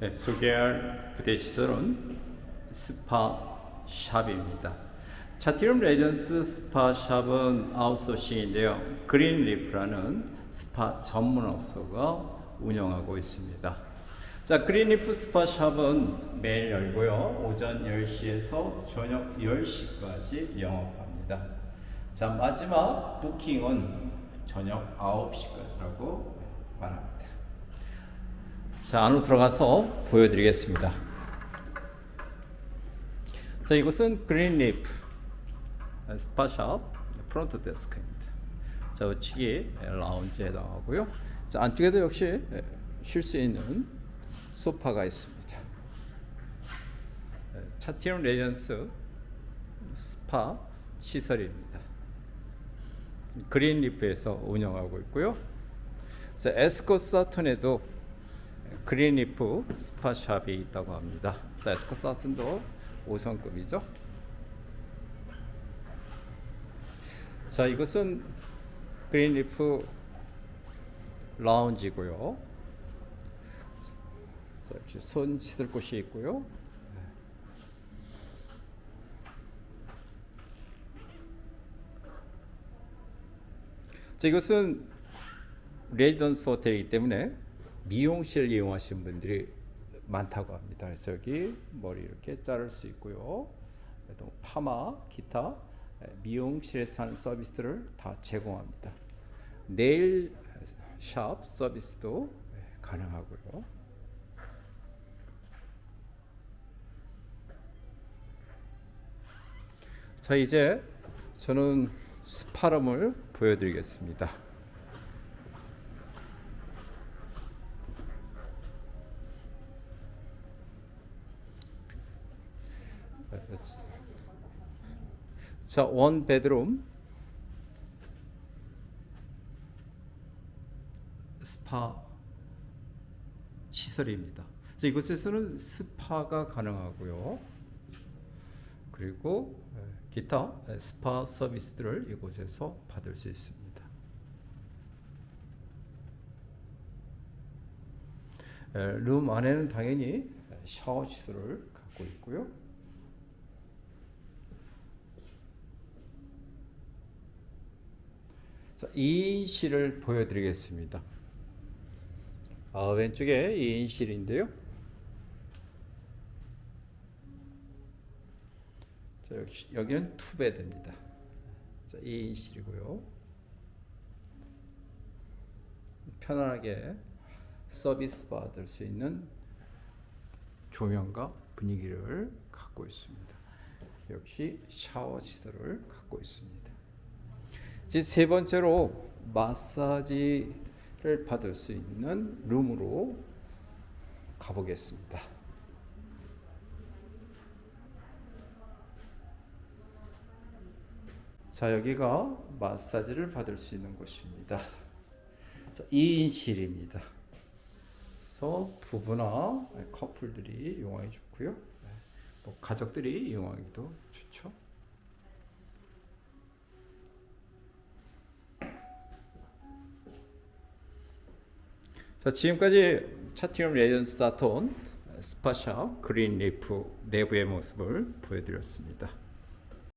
네, 소개할 부대 시설은 스파 샵입니다. 차티룸 레전스 스파 샵은 아웃소싱인데요. 그린리프라는 스파 전문업소가 운영하고 있습니다. 자, 그린리프 스파 샵은 매일 열고요. 오전 10시에서 저녁 10시까지 영업합니다. 자, 마지막 부킹은 저녁 9시까지라고 말합니다. 자, 안으로 들어가서 보여드리겠습니다. 자, 이곳은 그린리프 스파샵 프론트 데스크입니다. 자, 우측이 라운지에 해당하고요. 자, 안쪽에도 역시 쉴 수 있는 소파가 있습니다. 차티움 레전스 스파 시설입니다. 그린리프에서 운영하고 있고요. 자, 에스코 사톤에도 그린리프 스파샵이 있다고 합니다. 자, 에스코 사톤도 5성급이죠. 자, 이것은 그린리프 라운지고요. 자, 역시 손 씻을 곳이 있고요. 자, 이것은 레지던스 호텔이기 때문에 미용실 이용하시는 분들이 많다고 합니다. 그래서 여기 머리 이렇게 자를 수 있고요. 또 파마, 기타 미용실에서 하는 서비스들을 다 제공합니다. 네일 샵 서비스도 가능하고요. 자 이제 저는 스파럼을 보여드리겠습니다. 자, 원 베드룸 스파 시설입니다. 자, 이곳에서는 스파가 가능하고요. 그리고 기타 스파 서비스들을 이곳에서 받을 수 있습니다. 룸 안에는 당연히 샤워 시설을 갖고 있고요. 자, 2인실을 보여드리겠습니다. 아, 왼쪽에 2인실인데요. 자, 여기, 여기는 투베드입니다. 자, 2인실이고요. 편안하게 서비스 받을 수 있는 조명과 분위기를 갖고 있습니다. 역시 샤워 시설을 갖고 있습니다. 이제 세 번째로 마사지를 받을 수 있는 룸으로 가보겠습니다. 자, 여기가 마사지를 받을 수 있는 곳입니다. 자, 2인실입니다. 그래서 부부나 커플들이 이용하기 좋고요. 뭐 가족들이 이용하기도 좋죠. 자, 지금까지 차티움 레전스 사톤 스파샵 그린리프 내부의 모습을 보여드렸습니다.